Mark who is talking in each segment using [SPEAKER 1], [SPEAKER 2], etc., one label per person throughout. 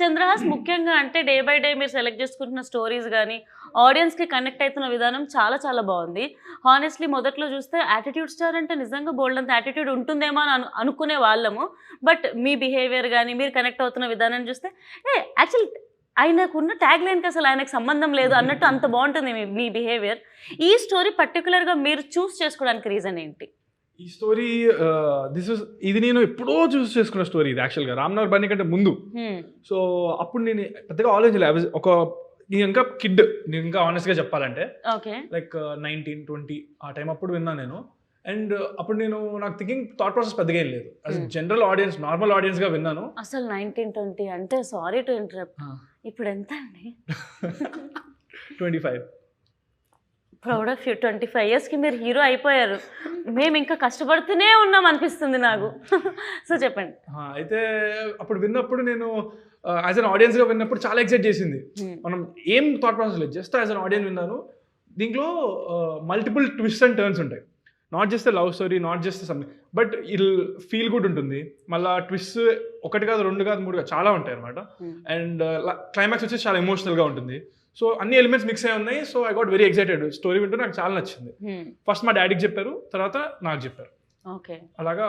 [SPEAKER 1] చంద్రహాస్ ముఖ్యంగా అంటే day by day మీరు సెలెక్ట్ చేసుకుంటున్న స్టోరీస్ కానీ ఆడియన్స్కి కనెక్ట్ అవుతున్న విధానం చాలా చాలా బాగుంది. హానెస్ట్లీ మొదట్లో చూస్తే యాటిట్యూడ్ స్టార్ అంటే నిజంగా బోల్డ్ అంత యాటిట్యూడ్ ఉంటుందేమో అని అను అనుకునే వాళ్ళము. బట్ మీ బిహేవియర్ కానీ మీరు కనెక్ట్ అవుతున్న విధానం చూస్తే ఏ యాక్చువల్ ఆయనకున్న ట్యాగ్ లైన్కి అసలు ఆయనకు సంబంధం లేదు అన్నట్టు అంత బాగుంటుంది మీ మీ బిహేవియర్. ఈ స్టోరీ పర్టికులర్గా మీరు చూస్ చేసుకోవడానికి రీజన్ ఏంటి?
[SPEAKER 2] ఈ స్టోరీ దిస్ ఇస్ ఇది నేను ఎప్పుడో చూస్ చేసుకున్న స్టోరీ ఇది యాక్చువల్గా రామ్నగర్ బన్నీ కంటే ముందు.
[SPEAKER 1] Hmm.
[SPEAKER 2] సో అప్పుడు నేను పెద్దగా ఆలోచించలే. ఒక నేను ఇంకా కిడ్ నేను ఇంకా ఆనెస్ట్గా చెప్పాలంటే.
[SPEAKER 1] ఓకే
[SPEAKER 2] లైక్ నైన్టీన్ ట్వంటీ ఆ టైం అప్పుడు విన్నాను నేను. అండ్ అప్పుడు నేను నాకు థింకింగ్ థాట్ ప్రాసెస్ పెద్దగా ఏం లేదు. జనరల్ ఆడియన్స్ నార్మల్ ఆడియన్స్గా విన్నాను.
[SPEAKER 1] అసలు నైన్టీన్ ట్వంటీ అంటే సారీ టు ఇంటరప్ట్ ఇప్పుడు ఎంత అండి?
[SPEAKER 2] Twenty five
[SPEAKER 1] proud of you twenty five ఇయర్స్కి మీరు హీరో అయిపోయారు. మేము ఇంకా కష్టపడుతూనే ఉన్నాం అనిపిస్తుంది నాకు. సో చెప్పండి.
[SPEAKER 2] అయితే అప్పుడు విన్నప్పుడు నేను యాజ్ అన్ ఆడియన్స్గా విన్నప్పుడు చాలా ఎక్సైట్ చేసింది.
[SPEAKER 1] Hmm.
[SPEAKER 2] మనం ఏం థాట్ ప్రాసెస్ లేదు జస్ట్ యాజ్ అన్ ఆడియన్స్ విన్నాను. దీంట్లో మల్టిపుల్ ట్విస్ట్ అండ్ టర్న్స్ ఉంటాయి. Not just love story not just something but it'll feel good ఉంటుంది. మళ్ళీ ట్విస్ట్ ఒకటి కాదు రెండు కాదు మూడు కాదు చాలా ఉంటాయి అనమాట. అండ్ క్లైమాక్స్ వచ్చేసి చాలా ఎమోషనల్గా ఉంటుంది. సో అన్ని ఎలిమెంట్స్ మిక్స్ అయి ఉన్నాయి. So I got very excited story వింటూ నాకు చాలా నచ్చింది. ఫస్ట్ మా డాడీకి చెప్పారు తర్వాత నాకు చెప్పారు.
[SPEAKER 1] ఓకే.
[SPEAKER 2] అలాగా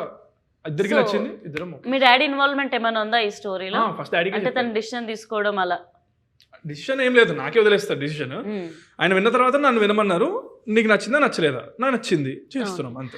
[SPEAKER 2] ఇద్దరికి నచ్చింది ఇద్దరం
[SPEAKER 1] మీ డాడీ ఇన్వాల్వ్మెంట్ ఏమైనా ఉందా ఈ స్టోరీలో
[SPEAKER 2] ఫస్ట్ డాడీకి
[SPEAKER 1] అంటే తన డిసిషన్ తీసుకోవడం అలా.
[SPEAKER 2] డిసిషన్ ఏం లేదు నాకే వదిలేస్తారు డిసిషన్
[SPEAKER 1] Hmm.
[SPEAKER 2] ఆయన విన్న తర్వాత నన్ను వినమన్నారు నీకు నచ్చిందా నచ్చలేదా? నాకు నచ్చింది. చేస్తున్నాం అంతే.